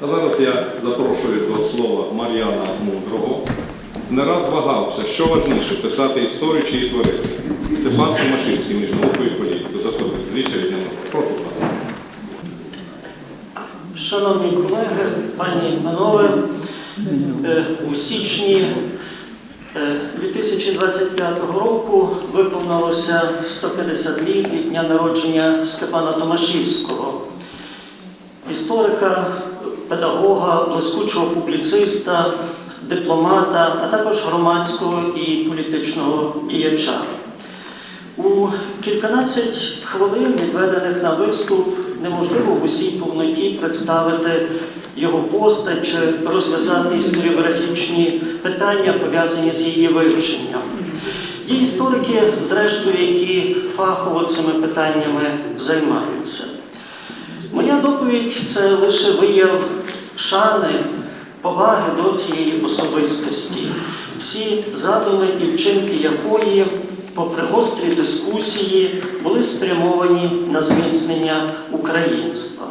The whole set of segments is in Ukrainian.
А зараз я запрошую до слова Мар'яна Мудрого. Не раз вагався, що важніше писати історію чи її творити. Степан Томашинський між наукою і політикою. Заступник Віча від нього. Прошу пане. Шановні колеги, пані панове, е, у січні е, 2025 року виповнилося 150 літ від дня народження Степана Томашівського, історика, педагога, блискучого публіциста, дипломата, а також громадського і політичного діяча. У кільканадцять хвилин, відведених на виступ, неможливо в усій повноті представити його постать чи розв'язати історіографічні питання, пов'язані з її вивченням. Є історики, зрештою, які фахово цими питаннями займаються. Моя доповідь це лише вияв шани, поваги до цієї особистості, всі задуми і вчинки якої, попри гострі дискусії, були спрямовані на зміцнення українства.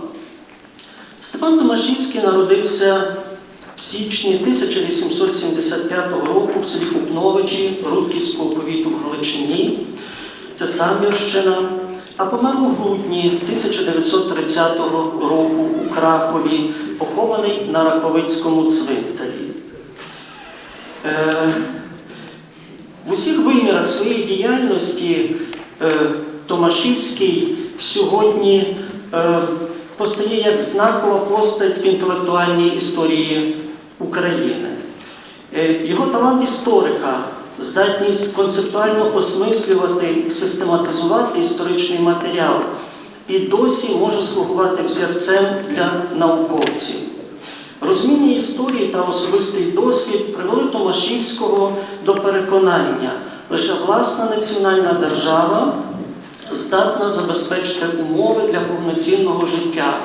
Степан Томашинський народився в січні 1875 року в селі Купновичі Рудківського повіту в Галичині, це Самбірщина, а помер у грудні 1930 року у Кракові, похований на Раковицькому цвинтарі. Е, в усіх вимірах своєї діяльності е, Томашівський сьогодні е, постає як знакова постать в інтелектуальній історії України. Його талант історика, здатність концептуально осмислювати, систематизувати історичний матеріал і досі може слугувати взірцем для науковців. Розуміння історії та особистий досвід привели Томашівського до переконання, лише власна національна держава здатна забезпечити умови для повноцінного життя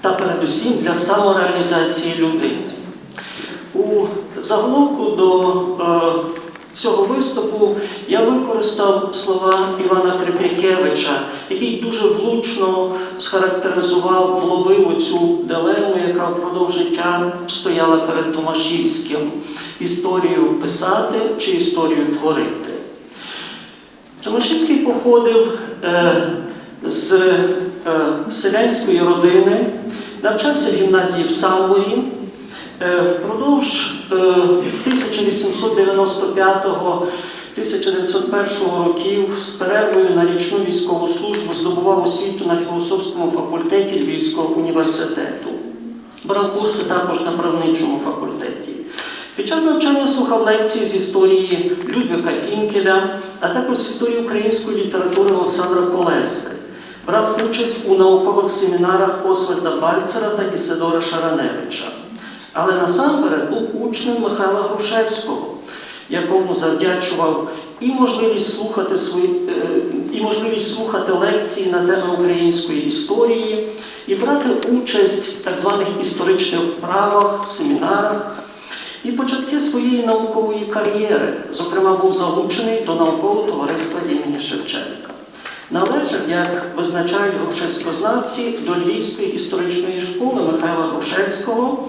та передусім для самореалізації людини. У заголовку до е, цього виступу я використав слова Івана Крип'якевича, який дуже влучно схарактеризував, вловив оцю дилему, яка впродовж життя стояла перед Томашівським історію писати чи історію творити. Томашівський походив е, з е, селянської родини, навчався в гімназії в Самборі. Е, Впродовж е, 1895-1901 років з перервою на річну військову службу здобував освіту на філософському факультеті Львівського університету. Брав курси також на правничому факультеті. Під час навчання слухав лекції з історії Людвіка Фінкеля, а також з історії української літератури Олександра Колеси. Брав участь у наукових семінарах Освальда Бальцера та Ісидора Шараневича. Але насамперед був учнем Михайла Грушевського, якому завдячував і можливість слухати свої, е, і можливість слухати лекції на теми української історії, і брати участь в так званих історичних вправах, семінарах. І початки своєї наукової кар'єри, зокрема, був залучений до наукового товариства імені Шевченка. Належав, як визначають грушевськознавці, до Львівської історичної школи Михайла Грушевського,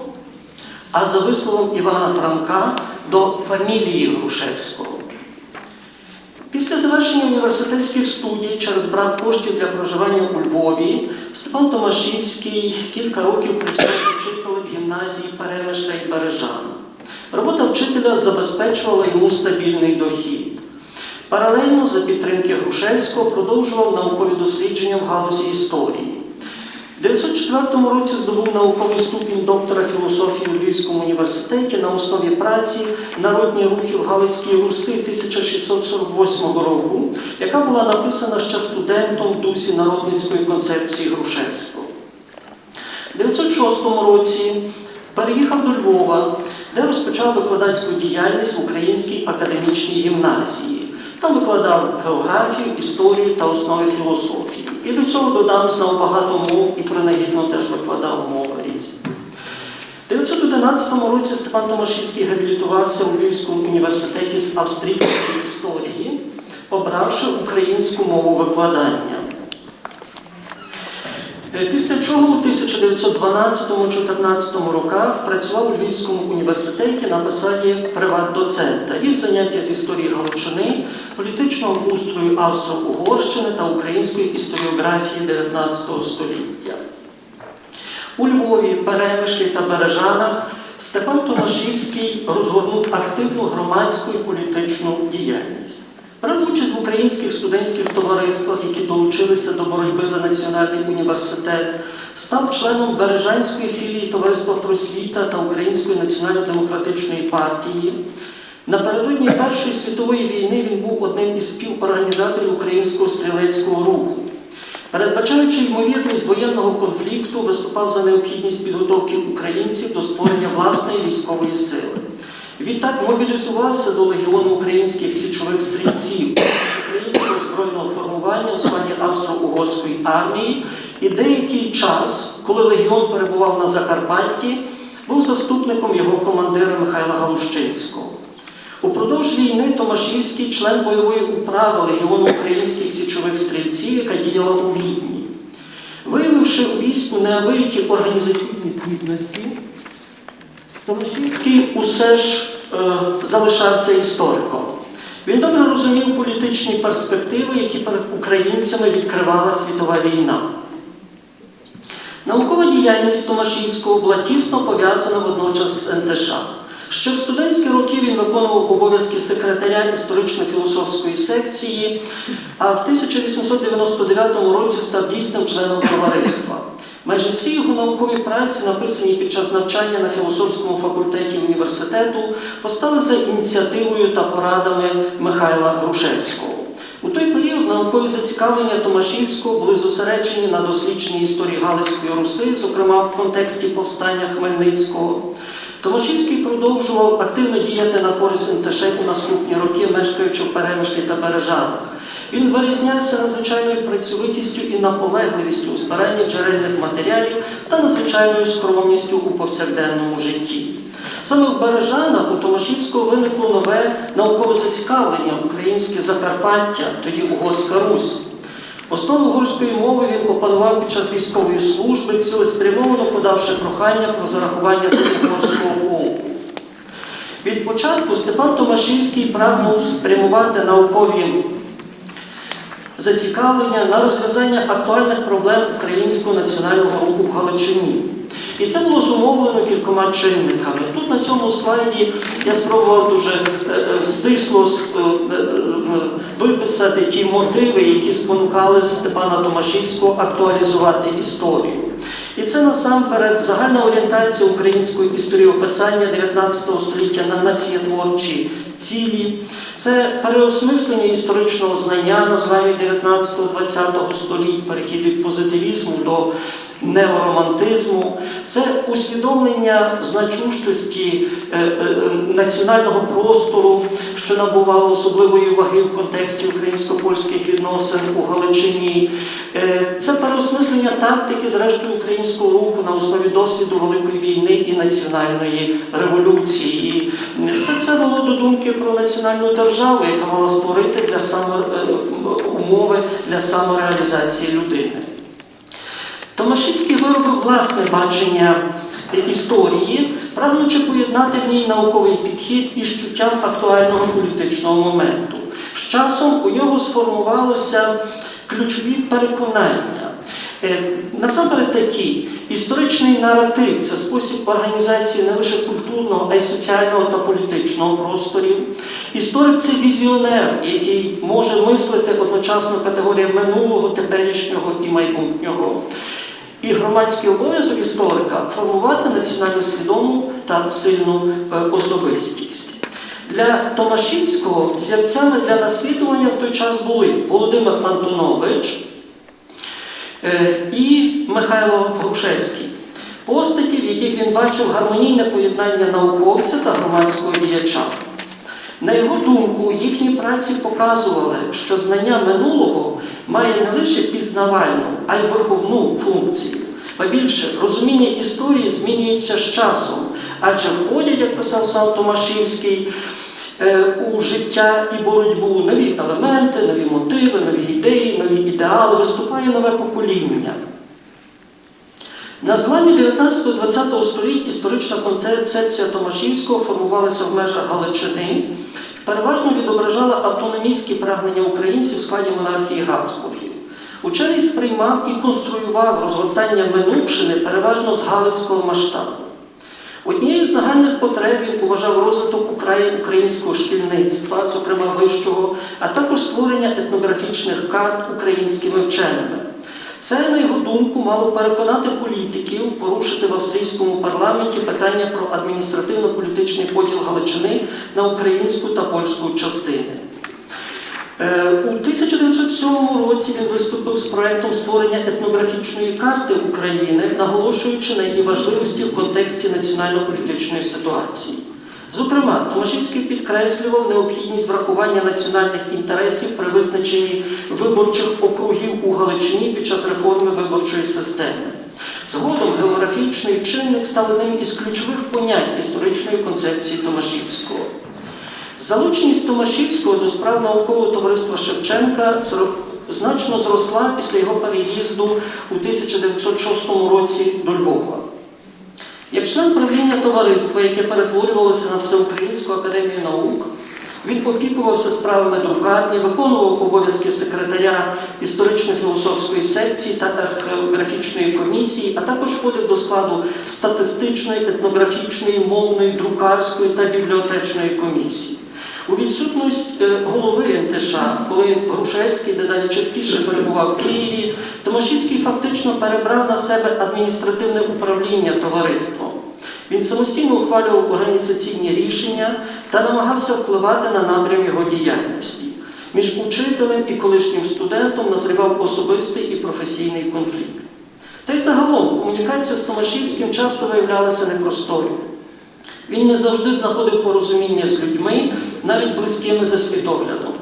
а за висловом Івана Франка до фамілії Грушевського. Після завершення університетських студій через брак коштів для проживання у Львові Степан Томашівський кілька років працював вчителем гімназії Перемишля і Бережан. Робота вчителя забезпечувала йому стабільний дохід. Паралельно за підтримки Грушевського продовжував наукові дослідження в галузі історії. У 1904 році здобув науковий ступінь доктора філософії у Львівському університеті на основі праці Народні рухи в Галицькій Руси 1648 року, яка була написана ще студентом в дусі народницької концепції Грушевського. У 1906 році переїхав до Львова, де розпочав викладацьку діяльність в Українській академічній гімназії. Там викладав географію, історію та основи філософії. І до цього додам знав багато мов і принагідно теж викладав мови різні. У 1911 році Степан Томашівський реабілітувався у Львівському університеті з австрійської історії, обравши українську мову викладання. Е, Після чого у 1912-14 роках працював у Львівському університеті на посаді приват-доцента і заняття з історії Галичини, політичного устрою Австро-Угорщини та української історіографії 19 століття. У Львові, Перемишлі та Бережанах Степан Томашівський розгорнув активну громадську і політичну діяльність. Брав участь в українських студентських товариствах, які долучилися до боротьби за національний університет, став членом Бережанської філії Товариства просвіта та Української національно-демократичної партії. Напередодні Першої світової війни він був одним із співорганізаторів українського стрілецького руху. Передбачаючи ймовірність воєнного конфлікту, виступав за необхідність підготовки українців до створення власної військової сили. Відтак мобілізувався до легіону українських січових стрільців українського збройного формування у складі Австро-Угорської армії і деякий час, коли легіон перебував на Закарпатті, був заступником його командира Михайла Галущинського. Упродовж війни Томашівський член бойової управи Легіону українських січових стрільців, яка діяла у Відні. Виявивши у війську неабиякі організаційні здібності, Томашівський усе ж е, залишався істориком. Він добре розумів політичні перспективи, які перед українцями відкривала світова війна. Наукова діяльність Томашівського була тісно пов'язана водночас з НТШ. Ще в студентські роки він виконував обов'язки секретаря історично-філософської секції, а в 1899 році став дійсним членом товариства. Майже всі його наукові праці, написані під час навчання на філософському факультеті університету, постали за ініціативою та порадами Михайла Грушевського. У той період наукові зацікавлення Томашівського були зосереджені на дослідженні історії Галицької Руси, зокрема в контексті повстання Хмельницького. Томашівський продовжував активно діяти на користь НТШ у наступні роки, мешкаючи в Перемишлі та Бережанах. Він вирізнявся надзвичайною працьовитістю і наполегливістю у збиранні джерельних матеріалів та надзвичайною скромністю у повсякденному житті. Саме в Бережанах у Томашівського виникло нове наукове зацікавлення українське Закарпаття, тоді Угорська Русь. Основу угорської мови він опанував під час військової служби, цілеспрямовано подавши прохання про зарахування до угорського полку. Від початку Степан Томашівський прагнув спрямувати наукові зацікавлення на розв'язання актуальних проблем українського національного руху в Галичині. І це було зумовлено кількома чинниками. Тут на цьому слайді я спробував дуже е, е, стисло е, виписати ті мотиви, які спонукали Степана Томашівського актуалізувати історію. І це насамперед загальна орієнтація української історіописання 19 століття на націотворчі цілі, це переосмислення історичного знання на зламі 19-20 століть, перехід від позитивізму до неоромантизму, це усвідомлення значущості е, е, національного простору, що набувало особливої ваги в контексті українсько-польських відносин у Галичині. Е, Це переосмислення тактики, зрештою, українського руху на основі досвіду Великої війни і національної революції. І все це було до думки про національну державу, яка мала створити для само, е, умови для самореалізації людини. Томашівський виробив власне бачення історії, прагнучи поєднати в ній науковий підхід із чуттям актуального політичного моменту. З часом у нього сформувалося ключові переконання. Е, Насамперед такі, історичний наратив це спосіб організації не лише культурного, а й соціального та політичного просторів. Історик це візіонер, який може мислити одночасно категоріями минулого, теперішнього і майбутнього. І громадський обов'язок історика формувати національно свідому та сильну е, особистість. Для Томашівського зірцями для наслідування в той час були Володимир Антонович е, і Михайло Грушевський. Постаті, в яких він бачив гармонійне поєднання науковця та громадського діяча. На його думку, їхні праці показували, що знання минулого має не лише пізнавальну, а й виховну функцію. Ба більше, розуміння історії змінюється з часом, адже входять, як писав сам Томашівський, е, у життя і боротьбу нові елементи, нові мотиви, нові ідеї, нові ідеали, виступає нове покоління. На зламі 19-20 століть історична концепція Томашівського формувалася в межах Галичини, переважно відображала автономістські прагнення українців в складі монархії Габсбургів. Учений сприймав і конструював розгортання Минувшини переважно з галицького масштабу. Однією з нагальних потреб він уважав розвиток українського шкільництва, зокрема вищого, а також створення етнографічних карт українськими вченими. Це, на його думку, мало переконати політиків порушити в австрійському парламенті питання про адміністративно-політичний поділ Галичини на українську та польську частини. Е, У 1907 році він виступив з проектом створення етнографічної карти України, наголошуючи на її важливості в контексті національно-політичної ситуації. Зокрема, Томашівський підкреслював необхідність врахування національних інтересів при визначенні виборчих округів у Галичині під час реформи виборчої системи. Згодом географічний чинник став одним із ключових понять історичної концепції Томашівського. Залученість Томашівського до справ наукового товариства Шевченка значно зросла після його переїзду у 1906 році до Львова. Як член правління товариства, яке перетворювалося на Всеукраїнську академію наук, він опікувався справами друкарні, виконував обов'язки секретаря історично-філософської секції та археографічної комісії, а також входив до складу статистичної, етнографічної, мовної, друкарської та бібліотечної комісії. У відсутність е, голови НТШ, коли Грушевський дедалі частіше перебував в Києві, Томашівський фактично перебрав на себе адміністративне управління товариством. Він самостійно ухвалював організаційні рішення та намагався впливати на напрям його діяльності. Між учителем і колишнім студентом назрівав особистий і професійний конфлікт. Та й загалом комунікація з Томашівським часто виявлялася непростою. Він не завжди знаходив порозуміння з людьми, навіть близькими за світоглядом.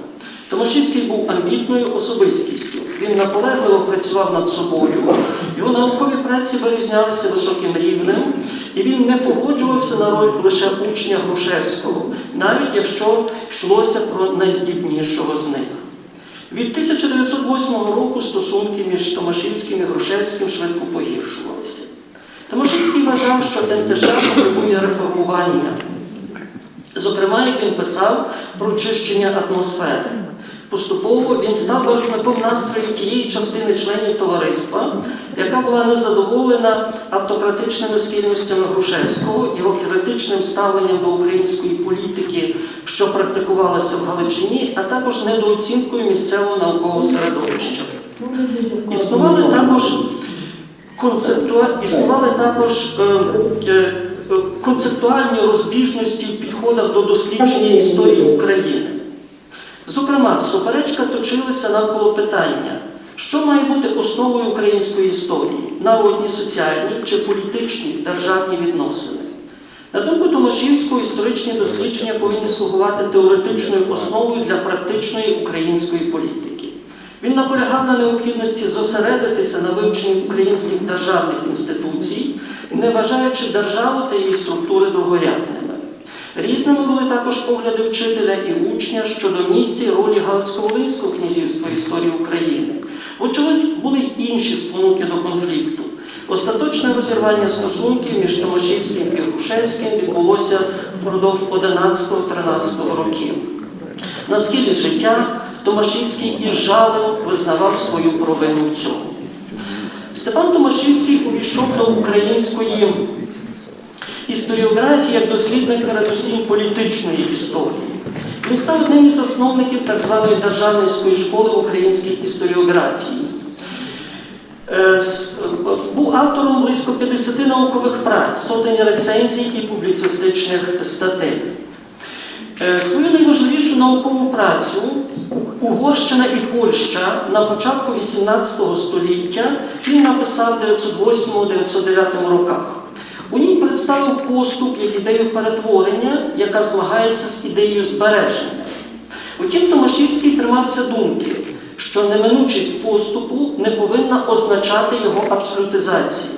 Томашівський був амбітною особистістю. Він наполегливо працював над собою, його наукові праці вирізнялися високим рівнем, і він не погоджувався на роль лише учня Грушевського, навіть якщо йшлося про найздібнішого з них. Від 1908 року стосунки між Томашівським і Грушевським швидко погіршувалися. Томашевський вважав, що НТШ потребує реформування. Зокрема, як він писав про чищення атмосфери. Поступово він став виразником настрою тієї частини членів товариства, яка була незадоволена автократичними спільностями Грушевського, його критичним ставленням до української політики, що практикувалася в Галичині, а також недооцінкою місцевого наукового середовища. Існували також концептуа- існували також е, е, концептуальні розбіжності в підходах до дослідження історії України. Зокрема, суперечка точилася навколо питання, що має бути основою української історії народні, соціальні чи політичні державні відносини. На думку Томашівського, історичні дослідження повинні слугувати теоретичною основою для практичної української політики. Він наполягав на необхідності зосередитися на вивченні українських державних інституцій, не вважаючи державу та її структури другорядними. Різними були також погляди вчителя і учня щодо місця і ролі Галицько-Волинського князівства історії України. Вочевидь, були й інші спонуки до конфлікту. Остаточне розірвання стосунків між Томашівським і Грушевським відбулося впродовж 11-13 років. На схилі життя Томашівський із жалем визнавав свою провину в цьому. Степан Томашівський увійшов до української історіографії як дослідник передусім політичної історії. Він став одним із засновників так званої державницької школи в українській історіографії. Е, е, Був автором близько 50 наукових праць, сотень рецензій і публіцистичних статей. Е, Свою найважливішу наукову працю Угорщина і Польща на початку XVIII століття він написав в 908-909 роках. У ній представив поступ як ідею перетворення, яка змагається з ідеєю збереження. Утім, Томашівський тримався думки, що неминучість поступу не повинна означати його абсолютизацію.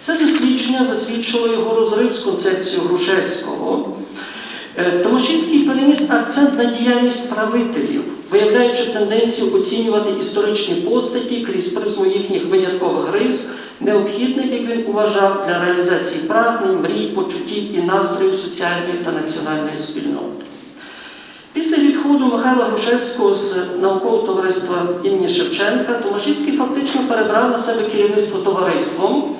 Це дослідження засвідчило його розрив з концепцією Грушевського. Е, Томашівський переніс акцент на діяльність правителів, виявляючи тенденцію оцінювати історичні постаті крізь призму їхніх виняткових рис, необхідних, як він вважав, для реалізації прагнень, мрій, почуттів і настроїв соціальної та національної спільноти. Після відходу Михайла Грушевського з наукового товариства імені Шевченка Томашівський фактично перебрав на себе керівництво товариством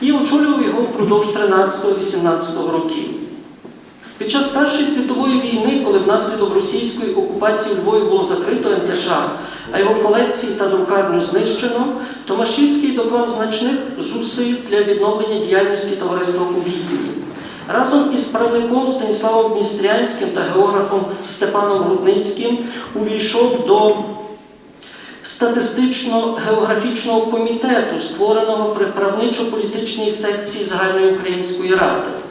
і очолював його впродовж 13-18 років. Під час Першої світової війни, коли внаслідок російської окупації Львові було закрито НТШ, а його колекції та друкарню знищено, Томашівський доклав значних зусиль для відновлення діяльності товариства у Відні. Разом із правником Станіславом Дністрянським та географом Степаном Рудницьким увійшов до статистично-географічного комітету, створеного при правничо-політичній секції Загальної української ради.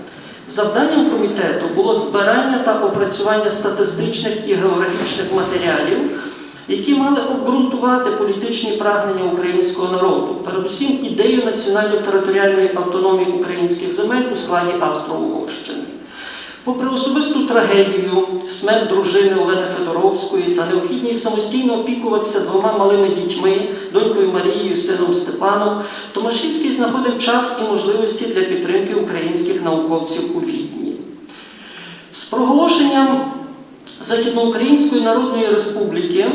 Завданням комітету було збирання та опрацювання статистичних і географічних матеріалів, які мали обґрунтувати політичні прагнення українського народу, передусім ідею національно-територіальної автономії українських земель у складі Австро-Угорщини. Попри особисту трагедію, смерть дружини Олени Федоровської та необхідність самостійно опікуватися двома малими дітьми, донькою Марією сином Степаном, Томашівський знаходив час і можливості для підтримки науковців у Відні. З проголошенням Західноукраїнської Народної Республіки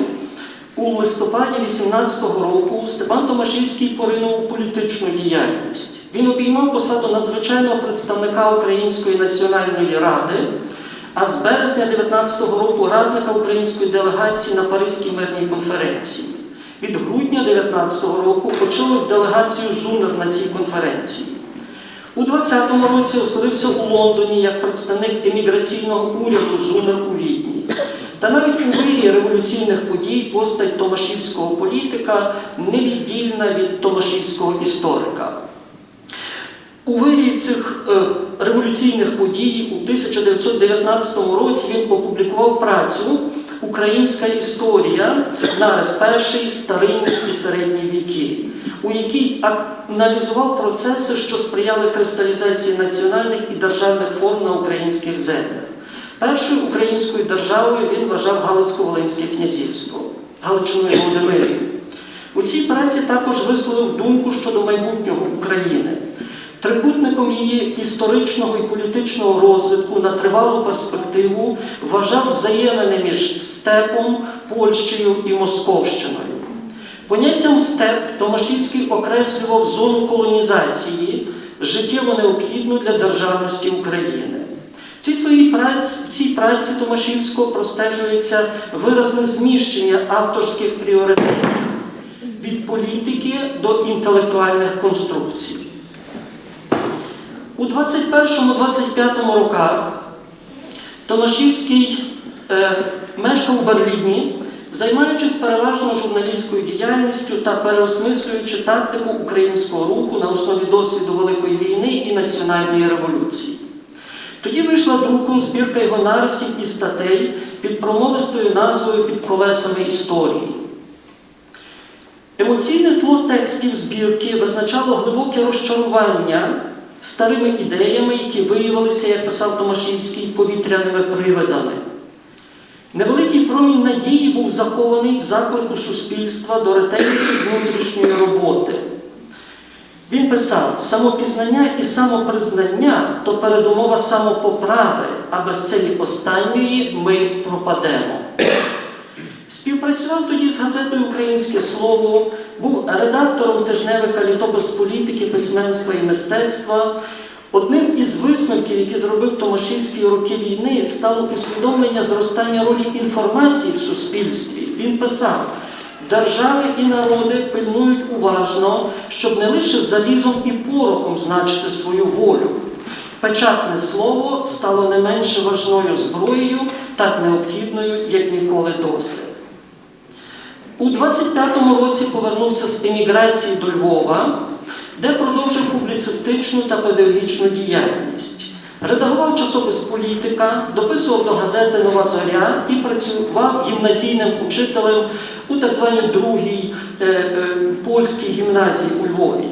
у листопаді 18-го року Степан Томашівський поринув у політичну діяльність. Він обіймав посаду надзвичайного представника Української національної ради, а з березня 19-го року радника української делегації на Паризькій мирній конференції. Від грудня 19-го року очолив делегацію ЗУНР на цій конференції. У 20-му році оселився у Лондоні як представник еміграційного уряду ЗУНР у Відні. Та навіть у вирі революційних подій постать томашівського політика невіддільна від томашівського історика. У вирі цих е, революційних подій у 1919 році він опублікував працю Українська історія, нарис перший, старинні і середні віки, у якій аналізував процеси, що сприяли кристалізації національних і державних форм на українських землях. Першою українською державою він вважав Галицько-Волинське князівство, Галичину і Володимирію. У цій праці також висловив думку щодо майбутнього України. Трикутником її історичного і політичного розвитку на тривалу перспективу вважав взаємини між степом, Польщею і Московщиною. Поняттям степ Томашівський окреслював зону колонізації, життєво необхідну для державності України. В цій праці, в цій праці Томашівського простежується виразне зміщення авторських пріоритетів від політики до інтелектуальних конструкцій. У 21-25 роках Томашівський е, мешкав у Берліні, займаючись переважно журналістською діяльністю та переосмислюючи тактику українського руху на основі досвіду Великої війни і національної революції. Тоді вийшла друком збірка його нарисів і статей під промовистою назвою Під колесами історії. Емоційне тло текстів збірки визначало глибоке розчарування старими ідеями, які виявилися, як писав Томашівський, повітряними привидами. Невеликий промінь надії був захований в заклику суспільства до ретельної внутрішньої роботи. Він писав, самопізнання і самопризнання то передумова самопоправи, а без цієї останньої ми пропадемо. Співпрацював тоді з газетою Українське слово, був редактором тижневика Літопис політики, письменства і мистецтва. Одним із висновків, які зробив Томашинський у роки війни, стало усвідомлення зростання ролі інформації в суспільстві. Він писав, держави і народи пильнують уважно, щоб не лише залізом і порохом значити свою волю. Печатне слово стало не менше важною зброєю, так необхідною, як ніколи досі. У 25-му році повернувся з еміграції до Львова, де продовжив публіцистичну та педагогічну діяльність. Редагував часопис Політика, дописував до газети Нова Зоря і працював гімназійним учителем у так званій другій е, е, польській гімназії у Львові.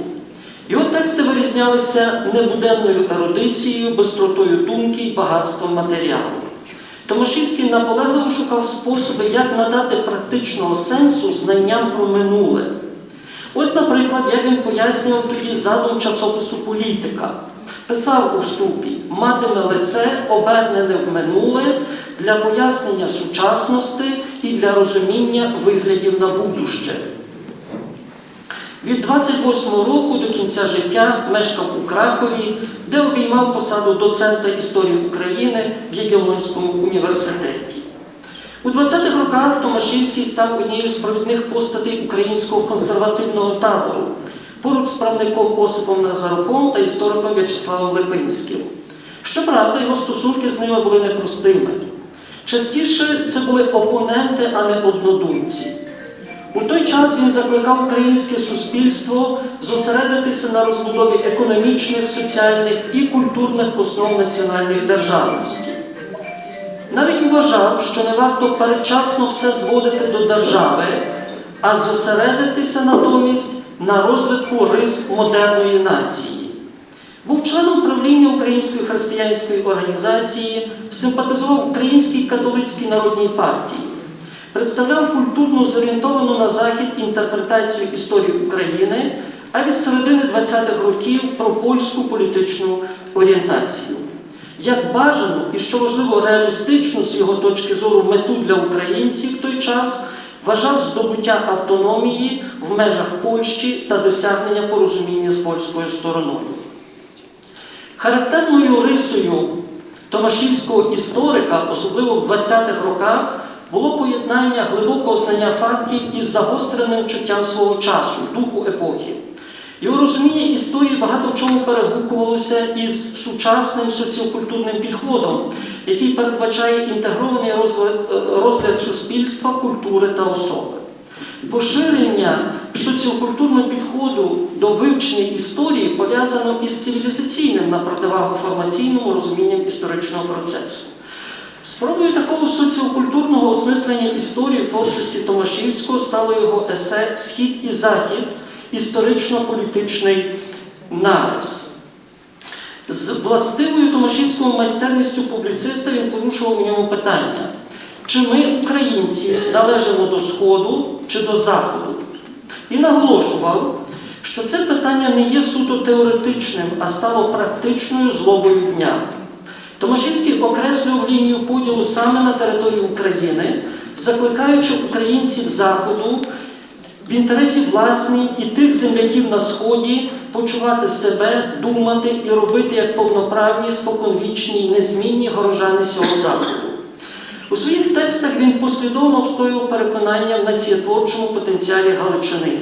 Його тексти вирізнялися небуденною ерудицією, бистротою думки і багатством матеріалу. Томашівський наполегливо шукав способи, як надати практичного сенсу знанням про минуле. Ось, наприклад, як він пояснював тоді задум часопису політика. Писав у вступі матиме лице, обернене в минуле для пояснення сучасності і для розуміння виглядів на будуще. Від 28 року до кінця життя мешкав у Кракові, де обіймав посаду доцента історії України в Ягеллонському університеті. У 20-х роках Томашівський став однією з провідних постатей українського консервативного табору, поруч з правником Осипом Назаруком та істориком В'ячеславом Липинським. Щоправда, його стосунки з ними були непростими. Частіше це були опоненти, а не однодумці. У той час він закликав українське суспільство зосередитися на розбудові економічних, соціальних і культурних основ національної державності. Навіть вважав, що не варто передчасно все зводити до держави, а зосередитися натомість на розвитку рис модерної нації. Був членом правління Української християнської організації, симпатизував Українській католицькій народній партії, представляв культурно зорієнтовану на захід інтерпретацію історії України, а від середини 20-х років про польську політичну орієнтацію. Як бажану і, що важливо, реалістичну з його точки зору мету для українців в той час вважав здобуття автономії в межах Польщі та досягнення порозуміння з польською стороною. Характерною рисою Томашівського історика, особливо в 20-х роках, було поєднання глибокого знання фактів із загостреним чуттям свого часу, духу епохи. Його розуміння історії багато в чому перегукувалося із сучасним соціокультурним підходом, який передбачає інтегрований розгляд, е, суспільства, культури та особи. Поширення соціокультурного підходу до вивчення історії пов'язано із цивілізаційним на противагу формаційному розумінням історичного процесу. Спробою такого соціокультурного осмислення історії творчості Томашівського стало його есе Схід і Захід історично-політичний нарис. З властивою Томашівською майстерністю публіциста він порушував у ньому питання, чи ми, українці, належимо до Сходу чи до Заходу. І наголошував, що це питання не є суто теоретичним, а стало практичною злобою дня. Томашинський окреслював лінію поділу саме на території України, закликаючи українців Заходу в інтересі власній і тих земляків на Сході почувати себе, думати і робити як повноправні, споконвічні, незмінні горожани цього Заходу. У своїх текстах він послідовно обстоював переконання в націєтворчому потенціалі Галичини.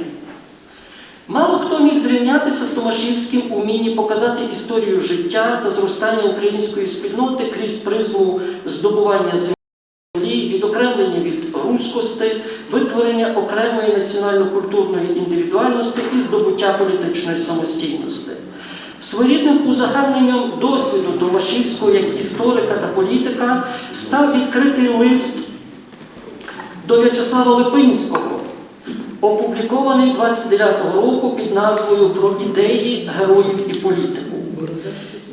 Мало хто міг зрівнятися з Томашівським у вмінні показати історію життя та зростання української спільноти крізь призму здобування землі, відокремлення від руськості, витворення окремої національно-культурної індивідуальності і здобуття політичної самостійності. Своєрідним узагальненням досвіду Томашівського як історика та політика став відкритий лист до В'ячеслава Липинського, опублікований 29-го року під назвою Про ідеї героїв і політику.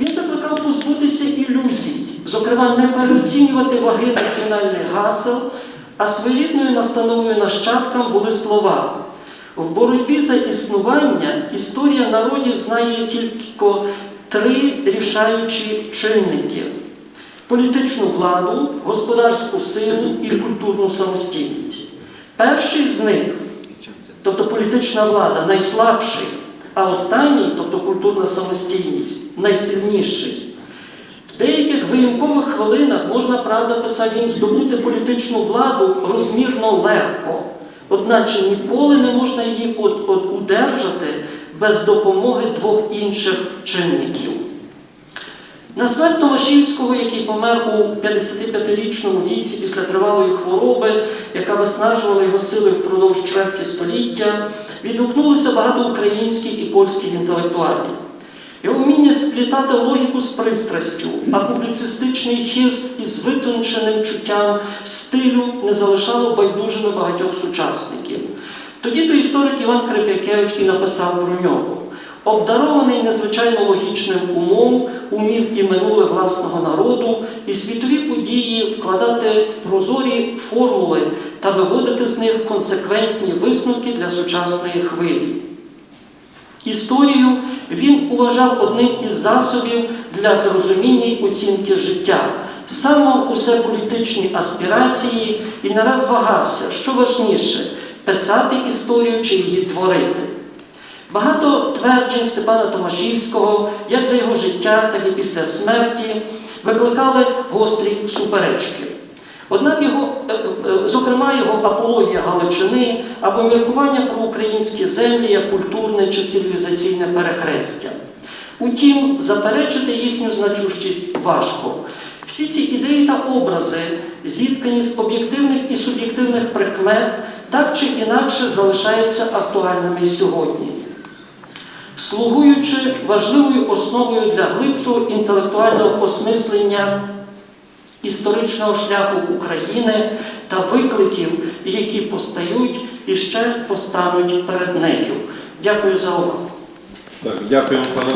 Він закликав позбутися ілюзій, зокрема, не переоцінювати ваги національних гасел, а своєрідною настановою нащадкам були слова. В боротьбі за існування історія народів знає тільки три рішаючі чинники: політичну владу, господарську силу і культурну самостійність. Перший з них, тобто політична влада, найслабший, а останній, тобто культурна самостійність, найсильніший. В деяких виїмкових хвилинах можна, правда, писав він, здобути політичну владу розмірно легко, одначе ніколи не можна її от, от удержати без допомоги двох інших чинників. На смерть Томашівського, який помер у 55-річному віці після тривалої хвороби, яка виснажувала його сили впродовж чверті століття, відгукнулося багато українських і польських інтелектуалів. Його вміння сплітати логіку з пристрастю, а публіцистичний хист із витонченим чуттям стилю не залишало байдужими багатьох сучасників. Тоді то історик Іван Крип'якевич і написав про нього. Обдарований незвичайно логічним умом, умів і минуле власного народу, і світові події вкладати в прозорі формули та виводити з них консеквентні висновки для сучасної хвилі. Історію він уважав одним із засобів для зрозуміння й оцінки життя. Сам мав усе політичні аспірації і не раз вагався, що важніше писати історію чи її творити. Багато тверджень Степана Томашівського, як за його життя, так і після смерті, викликали гострі суперечки. Однак його, е, е, зокрема, його апологія Галичини або міркування про українські землі як культурне чи цивілізаційне перехрестя. Утім, заперечити їхню значущість важко. Всі ці ідеї та образи, зіткані з об'єктивних і суб'єктивних прикмет, так чи інакше залишаються актуальними і сьогодні слугуючи важливою основою для глибшого інтелектуального осмислення історичного шляху України та викликів, які постають і ще постануть перед нею. Дякую за увагу. Так, дякуємо, пане.